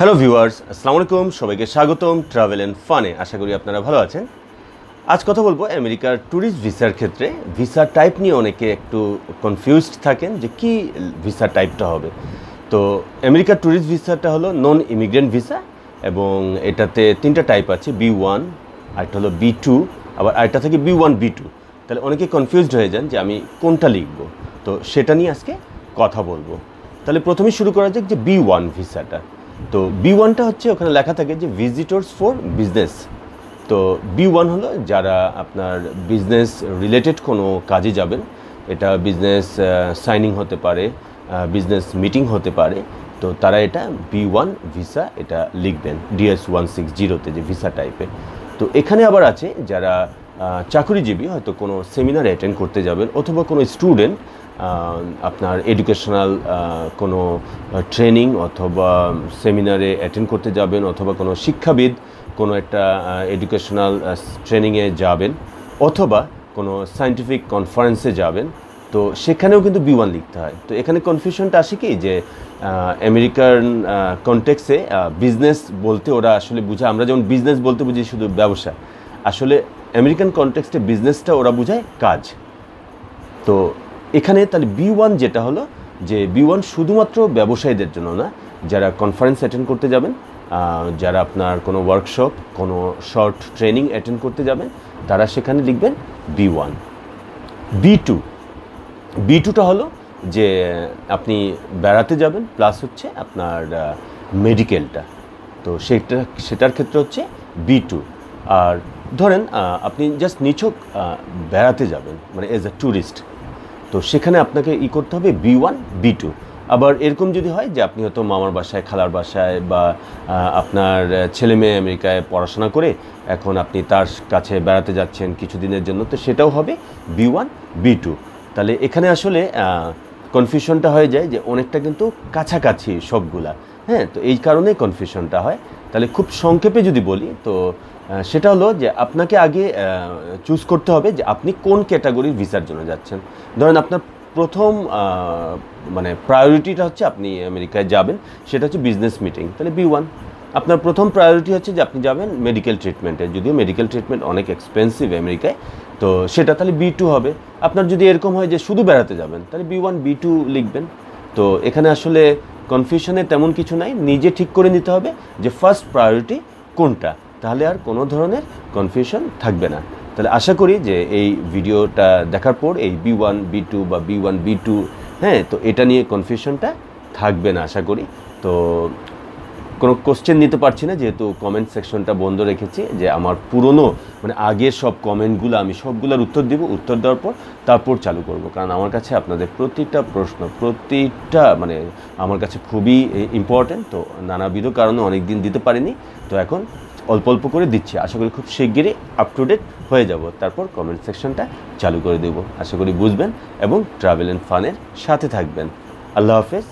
Hello viewers আসসালামু আলাইকুম সবাইকে স্বাগতম ট্রাভেল অ্যান্ড ফানে আশা করি আপনারা ভালো আছেন। আজ কথা বলব আমেরিকার ট্যুরিস্ট ভিসার ক্ষেত্রে। ভিসা টাইপ নিয়ে অনেকে একটু কনফিউজড থাকেন যে কি ভিসা টাইপটা হবে। তো আমেরিকার ট্যুরিস্ট ভিসাটা হলো নন ইমিগ্রেন্ট ভিসা এবং এটাতে তিনটা টাইপ আছে বি ওয়ান আরেকটা হলো বি টু আবার আরেকটা থেকে বি ওয়ান বি টু তাহলে অনেকে কনফিউজড হয়ে যান যে আমি কোনটা লিখব। তো সেটা নিয়ে আজকে কথা বলব। তাহলে প্রথমে শুরু করা যাক যে বি ওয়ান ভিসাটা। তো বি ওয়ানটা হচ্ছে ওখানে লেখা থাকে যে ভিজিটর্স ফর বিজনেস তো বি ওয়ান হলো যারা আপনার বিজনেস রিলেটেড কোনো কাজে যাবেন। এটা বিজনেস সাইনিং হতে পারে বিজনেস মিটিং হতে পারে। তো তারা এটা বি ওয়ান ভিসা এটা লিখবেন ডিএস ওয়ান সিক্স জিরোতে যে ভিসা টাইপের তো এখানে আবার আছে যারা চাকরিজীবী, হয়তো কোনো সেমিনার অ্যাটেন্ড করতে যাবেন অথবা কোনো স্টুডেন্ট আপনার এডুকেশনাল কোনো ট্রেনিং অথবা সেমিনারে অ্যাটেন্ড করতে যাবেন অথবা কোনো শিক্ষাবিদ কোনো একটা এডুকেশনাল ট্রেনিংয়ে যাবেন অথবা কোনো সায়েন্টিফিক কনফারেন্সে যাবেন। তো সেখানেও কিন্তু বি ওয়ান লিখতে হয়। তো এখানে কনফিউশনটা আসে কি যে আমেরিকান কনটেক্সে বিজনেস বলতে ওরা আসলে বুঝে। আমরা যেমন বিজনেস বলতে বুঝি শুধু ব্যবসা। আসলে আমেরিকান কনটেক্সটে বিজনেসটা ওরা বোঝায় কাজ। তো এখানে তাহলে বি ওয়ান যেটা হলো যে বি ওয়ান শুধুমাত্র ব্যবসায়ীদের জন্য না, যারা কনফারেন্স অ্যাটেন্ড করতে যাবেন যারা আপনার কোনো ওয়ার্কশপ কোনো শর্ট ট্রেনিং অ্যাটেন্ড করতে যাবেন, তারা সেখানে লিখবেন B one B two B টুটা হলো যে আপনি বেড়াতে যাবেন প্লাস হচ্ছে আপনার মেডিকেলটা তো সেটা, সেটার ক্ষেত্রে হচ্ছে বি টু আর ধরেন আপনি জাস্ট নিছক বেড়াতে যাবেন মানে এজ এ ট্যুরিস্ট তো সেখানে আপনাকে ই করতে হবে বি ওয়ান বি টু আবার এরকম যদি হয় যে আপনি হয়তো মামার বাসায়, খালার বাসায় বা আপনার ছেলে মেয়ে আমেরিকায় পড়াশোনা করে এখন আপনি তার কাছে বেড়াতে যাচ্ছেন কিছুদিনের জন্য, তো সেটাও হবে বি ওয়ান বি টু তাহলে এখানে আসলে কনফিউশনটা হয়ে যায় যে অনেকটা কিন্তু কাছাকাছি সবগুলা। হ্যাঁ তো এই কারণেই কনফিউশনটা হয়। তাহলে খুব সংক্ষেপে যদি বলি, তো সেটা হলো যে আপনাকে আগে চুজ করতে হবে যে আপনি কোন ক্যাটাগরির ভিসার জন্য যাচ্ছেন। ধরেন আপনার প্রথম মানে প্রায়োরিটিটা হচ্ছে আপনি আমেরিকায় যাবেন, সেটা হচ্ছে বিজনেস মিটিং তাহলে বি ওয়ান আপনার প্রথম প্রায়োরিটি হচ্ছে যে আপনি যাবেন মেডিকেল ট্রিটমেন্টে যদিও মেডিকেল ট্রিটমেন্ট অনেক এক্সপেন্সিভ আমেরিকায়, তো সেটা তাহলে বি টু হবে। আপনার যদি এরকম হয় যে শুধু বেড়াতে যাবেন, তাহলে বি ওয়ান বি টু লিখবেন। তো এখানে আসলে কনফিউশনে তেমন কিছু নাই, নিজে ঠিক করে নিতে হবে যে ফার্স্ট প্রায়োরিটি কোনটা। তাহলে আর কোনো ধরনের কনফিউশন থাকবে না। তাহলে আশা করি যে এই ভিডিওটা দেখার পর এই বি ওয়ান বি টু বা বি ওয়ান বি টু হ্যাঁ তো এটা নিয়ে কনফিউশনটা থাকবে না আশা করি। তো কোনো কোশ্চেন নিতে পারছি না, যেহেতু কমেন্ট সেকশনটা বন্ধ রেখেছি, যে আমার পুরনো মানে আগের সব কমেন্টগুলো আমি সবগুলোর উত্তর দিব, উত্তর দেওয়ার পর তারপর চালু করব। কারণ আমার কাছে আপনাদের প্রতিটা প্রশ্ন, প্রতিটা মানে আমার কাছে খুবই ইম্পর্ট্যান্ট তো নানাবিধ কারণে অনেক দিন দিতে পারিনি, তো এখন অল্প অল্প করে দিচ্ছি। আশা করি খুব শিগগিরই আপ টু ডেট হয়ে যাব। তারপর কমেন্ট সেকশনটা চালু করে দেব। আশা করি বুঝবেন এবং ট্রাভেল অ্যান্ড ফানের সাথে থাকবেন। আল্লাহ হাফেজ।